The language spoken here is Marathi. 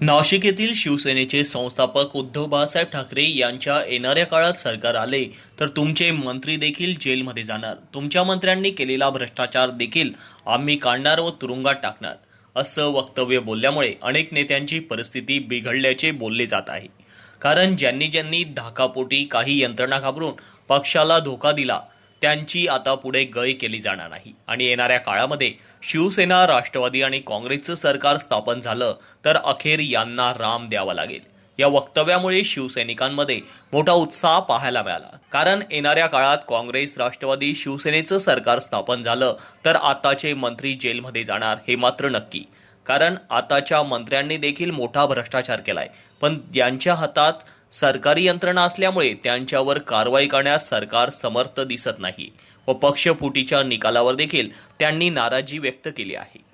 नाशिक येथील शिवसेनेचे संस्थापक उद्धव बाळासाहेब ठाकरे यांच्या येणाऱ्या काळात सरकार आले तर तुमचे मंत्री देखील जेलमध्ये जाणार. तुमच्या मंत्र्यांनी केलेला भ्रष्टाचार देखील आम्ही काढणार व तुरुंगात टाकणार असं वक्तव्य बोलल्यामुळे अनेक नेत्यांची परिस्थिती बिघडल्याचे बोलले जात आहे. कारण ज्यांनी ज्यांनी धाकापोटी काही यंत्रणा घाबरून पक्षाला धोका दिला त्यांची आता पुढे गय केली जाणार नाही. आणि येणाऱ्या काळामध्ये शिवसेना राष्ट्रवादी आणि काँग्रेसचं सरकार स्थापन झालं तर अखेर यांना राम द्यावा लागेल. या वक्तव्यामुळे शिवसैनिकांमध्ये मोठा उत्साह पाहायला मिळाला. कारण येणाऱ्या काळात काँग्रेस राष्ट्रवादी शिवसेनेचं सरकार स्थापन झालं तर आताचे मंत्री जेलमध्ये जाणार हे मात्र नक्की. कारण आताच्या मंत्र्यांनी देखील मोठा भ्रष्टाचार केलाय. पण यांच्या हातात सरकारी यंत्रणा असल्यामुळे त्यांच्यावर कारवाई करण्यास सरकार समर्थ दिसत नाही व पक्षफुटीच्या निकालावर देखील त्यांनी नाराजी व्यक्त केली आहे.